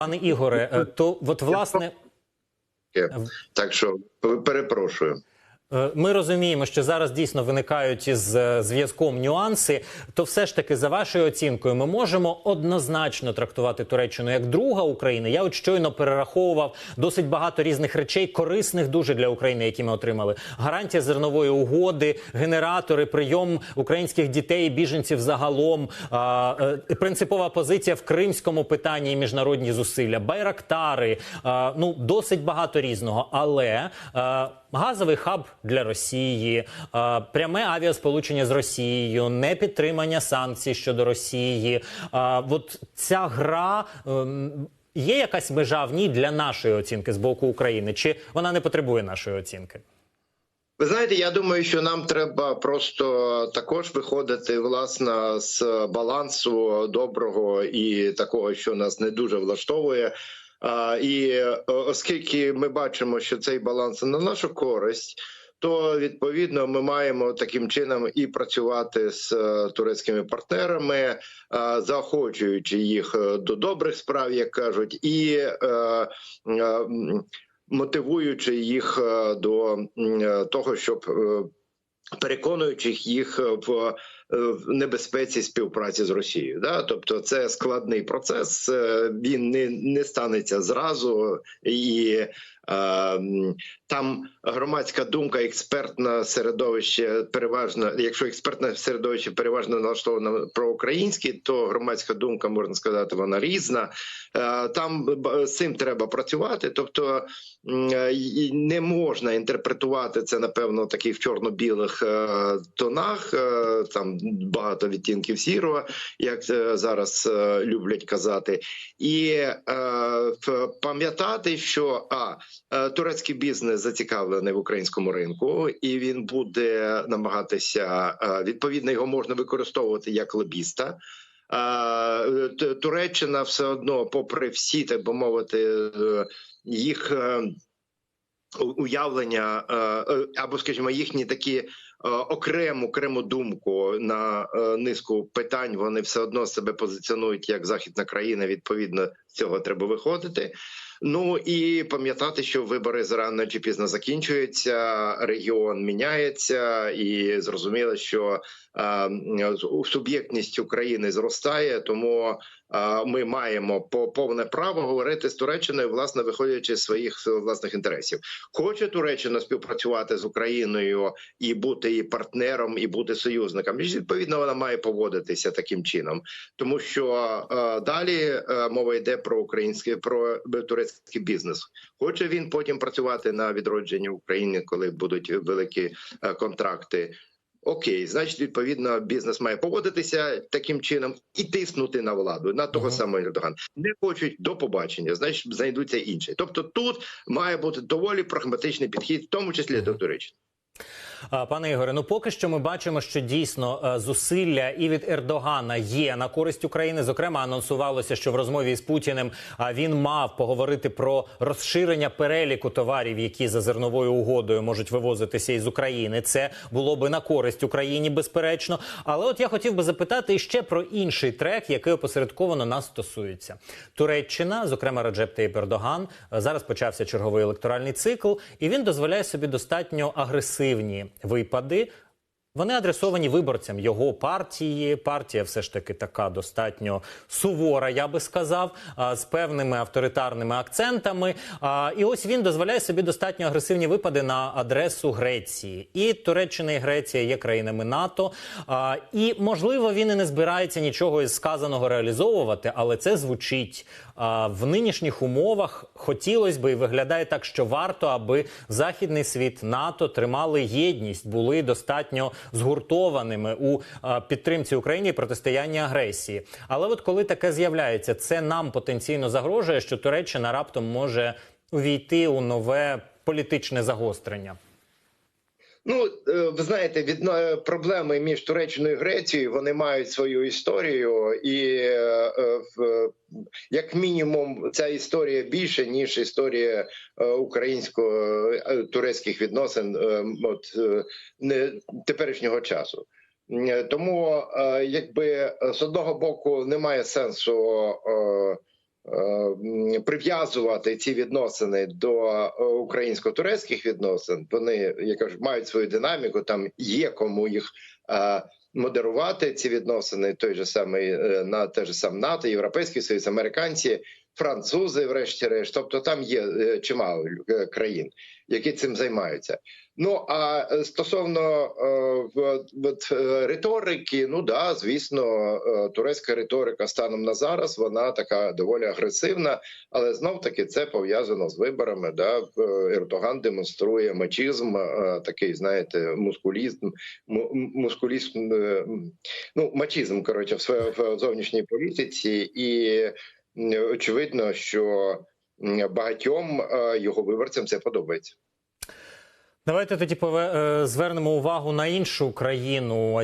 Пане Ігоре, е, то от власне. Так що перепрошую. Е, Ми розуміємо, що зараз дійсно виникають із е, зв'язком нюанси. То все ж таки, за вашою оцінкою, ми можемо однозначно трактувати Туреччину як друга України. Я от щойно перераховував досить багато різних речей, корисних дуже для України, які ми отримали. Гарантія зернової угоди, генератори, прийом українських дітей, і біженців загалом, е, принципова позиція в кримському питанні і міжнародні зусилля, байрактари. ну досить багато різного, але. Газовий хаб для Росії, пряме авіасполучення з Росією, непідтримання санкцій щодо Росії. От ця гра ем, є якась межа в ній для нашої оцінки з боку України, чи вона не потребує нашої оцінки? Ви знаєте, я думаю, що нам треба просто також виходити власне з балансу доброго і такого, що нас не дуже влаштовує. І оскільки ми бачимо, що цей баланс на нашу користь. То відповідно ми маємо таким чином і працювати з е, турецькими партнерами, е, заохочуючи їх е, до добрих справ, як кажуть, і мотивуючи їх до того, щоб переконуючи їх в, небезпеці співпраці з Росією. Да? Тобто, це складний процес, він не, не станеться зразу і. Е, м, Там громадська думка, експертне середовище переважно, якщо експертне середовище переважно налаштовано проукраїнське, то громадська думка можна сказати, вона різна. Е, Там з цим треба працювати. Тобто е, не можна інтерпретувати це, напевно, таких в чорно-білих е, тонах. Там багато відтінків сірого, як зараз люблять казати, і пам'ятати, що а турецький бізнес зацікавлений в українському ринку, і він буде намагатися е, відповідно його можна використовувати як лобіста. Е, Туреччина все одно, попри всі, так би мовити, е, їх е, уявлення е, е, або, скажімо, їхні такі е, окрему окрему думку на е, низку питань. Вони все одно себе позиціонують як західна країна. Відповідно, з цього треба виходити. Ну і пам'ятати, що вибори зарано чи пізно закінчуються, регіон міняється, і зрозуміло, що е, суб'єктність України зростає, тому е, ми маємо по повне право говорити з Туреччиною, власне, виходячи з своїх власних інтересів. Хоче Туреччина співпрацювати з Україною і бути і партнером, і бути союзником. І відповідно вона має поводитися таким чином, тому що е, далі е, мова йде про український про турецький бізнес. Хоче він потім працювати на відродженні України, коли будуть великі е, контракти. Окей, значить, відповідно, бізнес має поводитися таким чином і тиснути на владу на того Ага. самого Ердогана. Не хочуть до побачення, значить знайдуться інші. Тобто, тут має бути доволі прагматичний підхід, в тому числі до Туреччини. Пане Ігоре, ну поки що ми бачимо, що дійсно е, зусилля і від Ердогана є на користь України. Зокрема, анонсувалося, що в розмові з Путіним він мав поговорити про розширення переліку товарів, які за зерновою угодою можуть вивозитися із України. Це було би на користь Україні, безперечно. Але от я хотів би запитати ще про інший трек, який опосередковано нас стосується. Туреччина, зокрема Реджеп Таyyip Ердоган, е, зараз почався черговий електоральний цикл, і він дозволяє собі достатньо агресивні випади. Вони адресовані виборцям його партії. Партія все ж таки така достатньо сувора, я би сказав, з певними авторитарними акцентами. І ось він дозволяє собі достатньо агресивні випади на адресу Греції. І Туреччина і Греція є країнами НАТО. І можливо він і не збирається нічого із сказаного реалізовувати, але це звучить в нинішніх умовах. Хотілося би і виглядає так, що варто, аби західний світ НАТО тримали єдність, були достатньо згуртованими у підтримці України і протистоянні агресії. Але от коли таке з'являється, це нам потенційно загрожує, що Туреччина раптом може увійти у нове політичне загострення. Ну, е, ви знаєте, від е, проблеми між Туреччиною і Грецією вони мають свою історію, і е, як мінімум ця історія більше ніж історія українсько-турецьких відносин от, не теперішнього часу. Тому, якби з одного боку немає сенсу. Прив'язувати ці відносини до е, українсько-турецьких відносин. Вони я кажу, мають свою динаміку. Там є кому їх е, модерувати. Ці відносини той же самий е, на те ж сам НАТО, Європейський Союз, американці, французи, врешті-решт. Тобто там є е, чимало е, країн, які цим займаються. Ну а е, стосовно риторики, ну да, звісно, турецька риторика станом на зараз вона така доволі агресивна, але знов таки це пов'язано з виборами. Да, Ердоган демонструє мачизм, е, такий, знаєте, мускулізм, му- мускулізм, ну мачизм, коротше, в зовнішній політиці, і очевидно, що багатьом е, його виборцям це подобається. Давайте тоді е, звернемо увагу на іншу країну